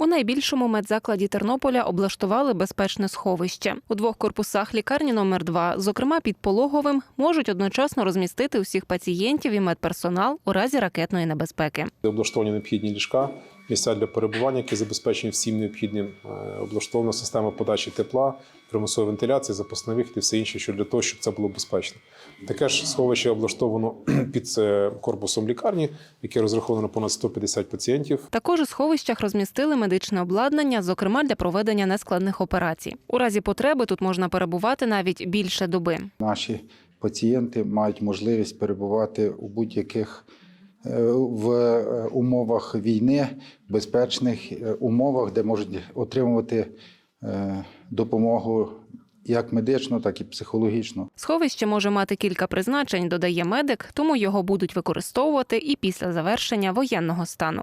У найбільшому медзакладі Тернополя облаштували безпечне сховище. У двох корпусах лікарні номер 2 зокрема під пологовим, можуть одночасно розмістити усіх пацієнтів і медперсонал у разі ракетної небезпеки. облаштовані необхідні ліжка, місця для перебування, які забезпечені всім необхідним. Е, Облаштована система подачі тепла, примусової вентиляції, запасний вихід і все інше, що для того, щоб це було безпечно. Таке ж сховище облаштовано під е, корпусом лікарні, яке розраховано на понад 150 пацієнтів. Також у сховищах розмістили медичне обладнання, зокрема для проведення нескладних операцій. У разі потреби тут можна перебувати навіть більше доби. Наші пацієнти мають можливість перебувати у будь-яких в е, умовах війни, безпечних е, умовах, де можуть отримувати е, допомогу як медично, так і психологічно. Сховище може мати кілька призначень, додає медик, тому його будуть використовувати і після завершення воєнного стану.